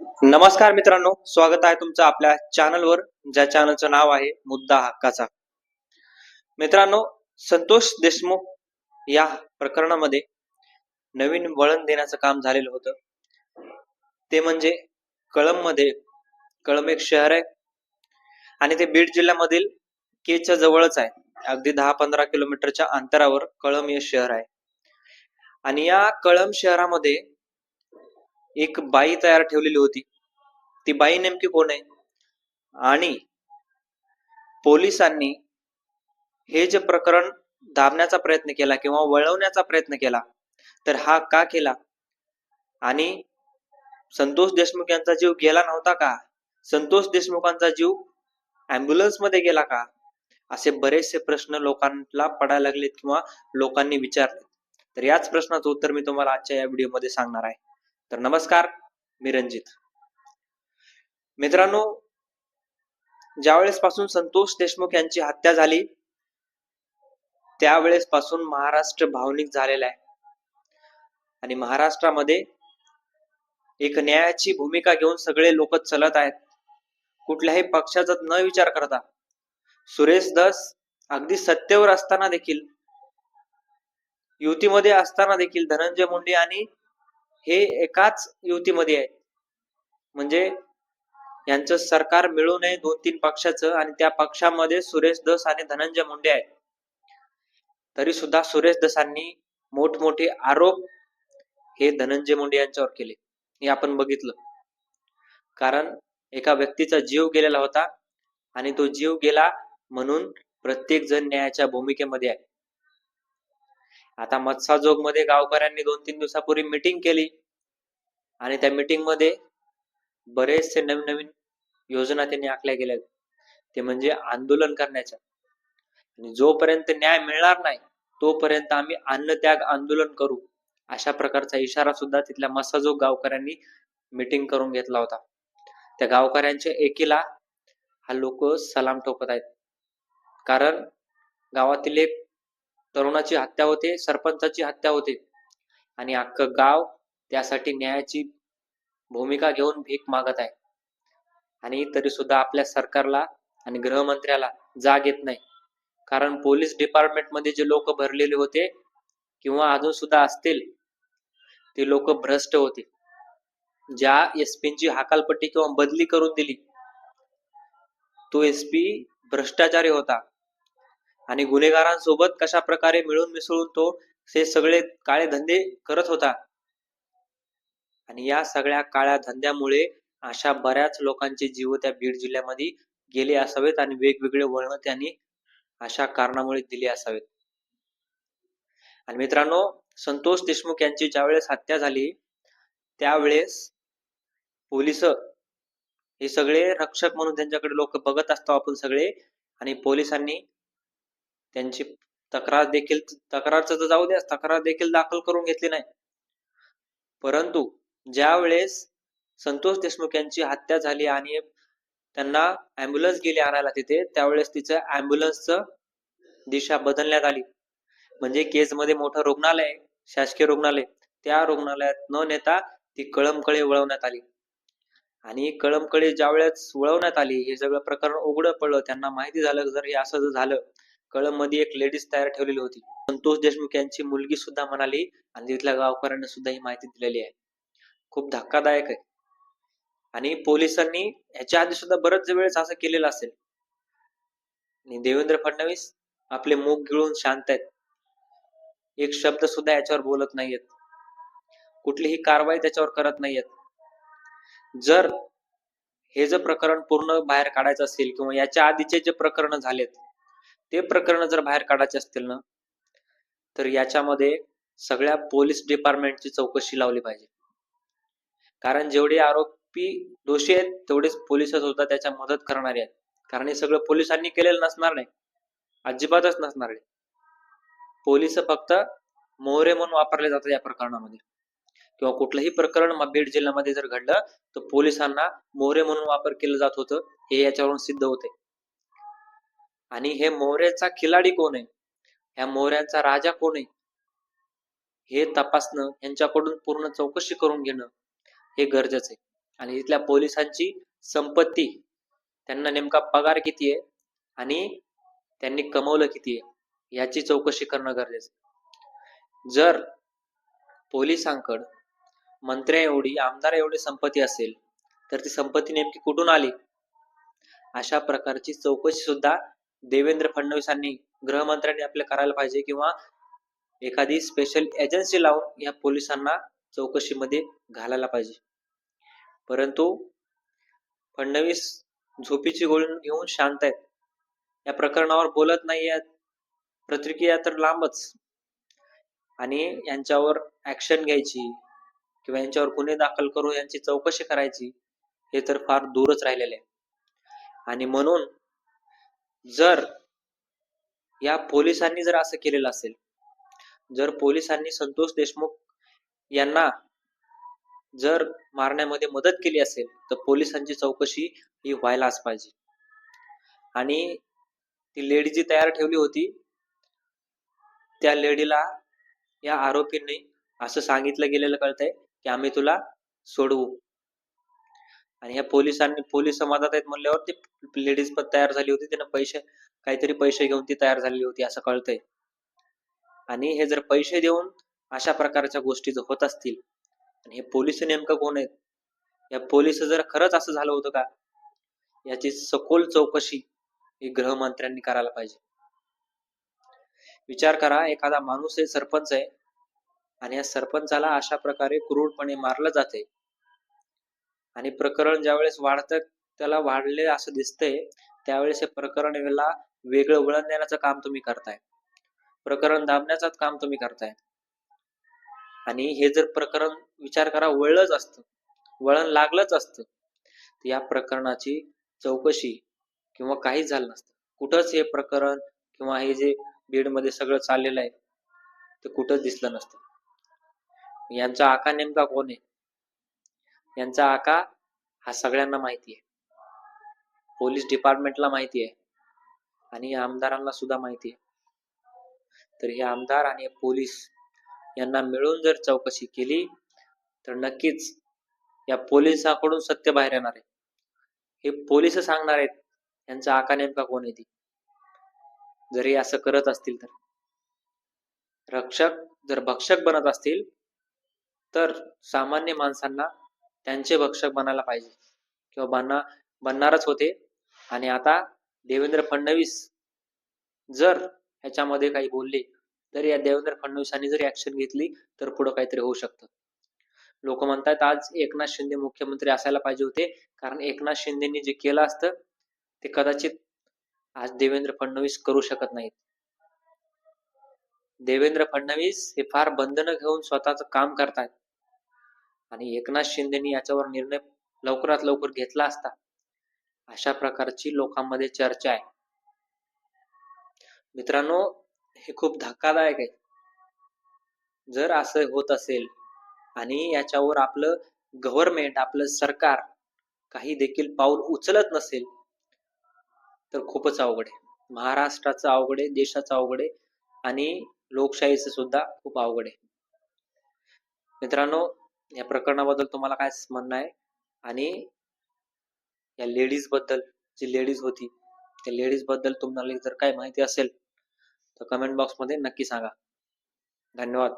नमस्कार मित्रांनो स्वागत आहे तुमचं आपल्या चॅनलवर ज्या चॅनलचं नाव आहे मुद्दा हक्काचा. मित्रांनो संतोष देशमुख या प्रकरणामध्ये नवीन वळण देण्याचं काम झालेलं होतं. ते म्हणजे कळंबमध्ये कळंब एक शहर आहे आणि ते बीड जिल्ह्यामधील केच्या जवळच आहे. अगदी दहा पंधरा किलोमीटरच्या अंतरावर कळंब हे शहर आहे. आणि या कळंब शहरामध्ये एक बाई तयार ठेवलेली होती. ती बाई नेमकी कोण आहे? आणि पोलिसांनी हे जे प्रकरण दाबण्याचा प्रयत्न केला किंवा वळवण्याचा प्रयत्न केला तर हा का केला? आणि संतोष देशमुख यांचा जीव गेला नव्हता का? संतोष देशमुखांचा जीव अँब्युलन्समध्ये गेला का? असे बरेचसे प्रश्न लोकांना पडायला लागलेत किंवा लोकांनी विचारले तर याच प्रश्नाचं उत्तर मी तुम्हाला आजच्या या व्हिडिओमध्ये सांगणार आहे. तर नमस्कार मी रंजित मित्रांनो ज्यावेळेस पासून संतोष देशमुख यांची हत्या झाली त्यावेळेस पासून महाराष्ट्र भावनिक झालेला आहे. आणि महाराष्ट्रामध्ये एक न्यायाची भूमिका घेऊन सगळे लोक चलत आहेत. कुठल्याही पक्षाचा न विचार करता. सुरेश दस अगदी सत्तेवर असताना देखील युतीमध्ये असताना देखील धनंजय मुंडे आणि हे एकाच युतीमध्ये आहे. म्हणजे यांचं सरकार मिळू नये दोन तीन पक्षाचं आणि त्या पक्षामध्ये सुरेश दस आणि धनंजय मुंडे आहेत. तरी सुद्धा सुरेश दसांनी मोठमोठे आरोप हे धनंजय मुंडे यांच्यावर केले. हे आपण बघितलं. कारण एका व्यक्तीचा जीव गेलेला होता आणि तो जीव गेला म्हणून प्रत्येक जण न्यायाच्या भूमिकेमध्ये आहे. आता मत्साजोगमध्ये गावकऱ्यांनी दोन तीन दिवसापूर्वी मिटिंग केली. आणि त्या मीटिंगमध्ये बरेचसे नवीन नवीन योजना त्यांनी आखल्या गेल्या ते म्हणजे आंदोलन करण्याच्या आणि जोपर्यंत न्याय मिळणार नाही तोपर्यंत आम्ही अन्नत्याग आंदोलन करू अशा प्रकारचा इशारा सुद्धा तिथल्या मसाजोग गावकऱ्यांनी मिटिंग करून घेतला होता. त्या गावकऱ्यांच्या एकीला हा लोक सलाम ठोकत आहेत. कारण गावातील एक तरुणाची हत्या होते सरपंचाची हत्या होते. आणि अख्खं गाव त्यासाठी न्यायाची भूमिका घेऊन भीक मागत आहे. आणि तरी सुद्धा आपल्या सरकारला आणि गृहमंत्र्याला जाग येत नाही. कारण पोलीस डिपार्टमेंटमध्ये जे लोक भरलेले होते किंवा अजून सुद्धा असतील ते लोक भ्रष्ट होते. ज्या एस ची हाकालपट्टी किंवा बदली करून दिली तो एस पी भ्रष्टाचारी होता. आणि गुन्हेगारांसोबत कशा प्रकारे मिळून मिसळून तो हे सगळे काळे धंदे करत होता. आणि या सगळ्या काळ्या धंद्यामुळे अशा बऱ्याच लोकांचे जीव त्या बीड जिल्ह्यामध्ये गेले असावेत आणि वेगवेगळे वळण त्यांनी अशा कारणामुळे दिले असावेत. आणि मित्रांनो संतोष देशमुख यांची ज्यावेळेस हत्या झाली त्यावेळेस पोलीस हे सगळे रक्षक म्हणून त्यांच्याकडे लोक बघत असतो आपण सगळे. आणि पोलिसांनी त्यांची तक्रार देखील तक्रारचं तर जाऊ द्या तक्रार देखील दाखल करून घेतली नाही. परंतु ज्या वेळेस संतोष देशमुख यांची हत्या झाली आणि त्यांना अँब्युलन्स गेली आणायला तिथे त्यावेळेस तिचं अँब्युलन्सचं दिशा बदलण्यात आली. म्हणजे केसमध्ये मोठं रुग्णालय शासकीय रुग्णालय त्या रुग्णालयात न नेता ती कळमकडे वळवण्यात आली. आणि कळमकडे ज्या वेळेस वळवण्यात आली हे सगळं प्रकरण उघडं पडलं त्यांना माहिती झालं जर हे असं जर झालं कळममध्ये एक लेडीज तयार ठेवलेली होती. संतोष देशमुख यांची मुलगी सुद्धा म्हणाली आणि तिथल्या गावकऱ्यांना सुद्धा ही माहिती दिलेली आहे. खूप धक्कादायक आहे. आणि पोलिसांनी ह्याच्या आधी सुद्धा बरंच वेळेस असं केलेलं असेल. आणि देवेंद्र फडणवीस आपले मुख गिळून शांत आहेत. एक शब्द सुद्धा याच्यावर बोलत नाहीयेत. कुठलीही कारवाई त्याच्यावर करत नाहीयेत. जर हे जे प्रकरण पूर्ण बाहेर काढायचं असेल किंवा याच्या आधीचे जे प्रकरण झालेत ते प्रकरण जर बाहेर काढायचे असतील ना तर याच्यामध्ये सगळ्या पोलीस डिपार्टमेंटची चौकशी लावली पाहिजे. कारण जेवढे आरोपी दोषी आहेत तेवढेच पोलीस सुद्धा त्याच्या मदत करणारे आहेत. कारण हे सगळं पोलिसांनी केलेलं नसणार नाही. अजिबातच नसणार आहे. पोलीस फक्त मोहरे म्हणून वापरले जातात या प्रकरणामध्ये. किंवा कुठलंही प्रकरण बीड जिल्ह्यामध्ये जर घडलं तर पोलिसांना मोहरे म्हणून वापर केलं जात होतं. हे याच्यावरून सिद्ध होते. आणि हे मोहऱ्याचा खिलाडी कोण आहे? ह्या मोहऱ्यांचा राजा कोण आहे? हे तपासणं यांच्याकडून पूर्ण चौकशी करून घेणं हे गरजेचं आहे. आणि इथल्या पोलिसांची संपत्ती त्यांना नेमका पगार किती आहे आणि त्यांनी कमवलं किती आहे याची चौकशी करणं गरजेचं आहे. जर पोलिसांकड मंत्र्या एवढी आमदार एवढी संपत्ती असेल तर ती संपत्ती नेमकी कुठून आली? अशा प्रकारची चौकशी सुद्धा देवेंद्र फडणवीसांनी गृहमंत्र्यांनी आपल्या करायला पाहिजे किंवा एखादी स्पेशल एजन्सी लावून या पोलिसांना चौकशीमध्ये घालायला पाहिजे. परंतु फडणवीस झोपीची गोळी घेऊन शांत आहेत. या प्रकरणावर बोलत नाही आहेत प्रतिक्रिया तर लांबच. आणि यांच्यावर ऍक्शन घ्यायची किंवा यांच्यावर गुन्हे दाखल करून यांची चौकशी करायची हे तर फार दूरच राहिलेले आहे. आणि म्हणून जर या पोलिसांनी जर असं केलेलं असेल जर पोलिसांनी संतोष देशमुख यांना जर मारण्यामध्ये मदत केली असेल तर पोलिसांची चौकशी ही व्हायलाच पाहिजे. आणि ती लेडी जी तयार ठेवली होती त्या लेडीला या आरोपींनी असं सांगितलं गेलेलं कळतंय की आम्ही तुला सोडवू. आणि ह्या पोलिसांनी पोलीस समाजात आहेत म्हणल्यावर ती लेडीज पण तयार झाली होती. त्यांना पैसे काहीतरी पैसे घेऊन ती तयार झालेली होती असं कळतंय. आणि हे जर पैसे देऊन अशा प्रकारच्या गोष्टी जर होत असतील आणि हे पोलीस नेमकं कोण आहेत? या पोलीस जर खरंच असं झालं होतं का? याची सखोल चौकशी ही गृहमंत्र्यांनी करायला पाहिजे. विचार करा एखादा माणूस आहे सरपंच आहे आणि या सरपंचाला अशा प्रकारे क्रूरपणे मारलं जाते आणि प्रकरण ज्यावेळेस वाढतं त्याला वाढले असं दिसतंय त्यावेळेस हे प्रकरण वेळेला वेगळं वळण देण्याचं काम तुम्ही करताय. प्रकरण दाबण्याचं काम तुम्ही करताय. आणि हे जर प्रकरण विचार करा वळलंच असतं. वळण लागलंच असतं. तर या प्रकरणाची चौकशी किंवा काहीच झालं नसतं. कुठंच हे प्रकरण किंवा हे जे बीडमध्ये सगळं चाललेलं आहे ते कुठंच दिसलं नसतं. यांचा आका नेमका कोण आहे? यांचा आका हा सगळ्यांना माहिती आहे. पोलीस डिपार्टमेंटला माहिती आहे आणि या आमदारांना सुद्धा माहिती आहे. तर हे आमदार आणि पोलीस यांना मिळून जर चौकशी केली तर नक्कीच या पोलिसांकडून सत्य बाहेर येणार आहे. हे पोलीस सांगणार आहेत यांचा आका नेमका कोण येते जरी जर हे असं करत असतील तर. रक्षक जर भक्षक बनत असतील तर सामान्य माणसांना त्यांचे भक्षक बनायला पाहिजे. किंवा बनणार बनणारच होते. आणि आता देवेंद्र फडणवीस जर ह्याच्यामध्ये काही बोलले तर या देवेंद्र फडणवीसांनी जर ऍक्शन घेतली तर पुढे काहीतरी होऊ शकतं. लोक म्हणतात आज एकनाथ शिंदे मुख्यमंत्री असायला पाहिजे होते. कारण एकनाथ शिंदेनी जे केलं असतं ते कदाचित आज देवेंद्र फडणवीस करू शकत नाहीत. देवेंद्र फडणवीस हे फार बंधनं घेऊन स्वतःच काम करतायत आणि एकनाथ शिंदेनी याच्यावर निर्णय लवकरात लवकर घेतला असता अशा प्रकारची लोकांमध्ये चर्चा आहे. मित्रांनो हे खूप धक्कादायक आहे. जर असं होत असेल आणि याच्यावर आपलं गव्हर्नमेंट आपलं सरकार काही देखील पाऊल उचलत नसेल तर खूपच अवघड आहे. महाराष्ट्राचं अवघड आहे देशाचं अवघड आहे आणि लोकशाहीचं सुद्धा खूप अवघड आहे. मित्रांनो या प्रकरणाबद्दल तुम्हाला काय म्हणणं आहे? आणि या लेडीजबद्दल जी लेडीज होती त्या लेडीजबद्दल तुम्हाला जर काय माहिती असेल तर कमेंट बॉक्समध्ये नक्की सांगा. धन्यवाद.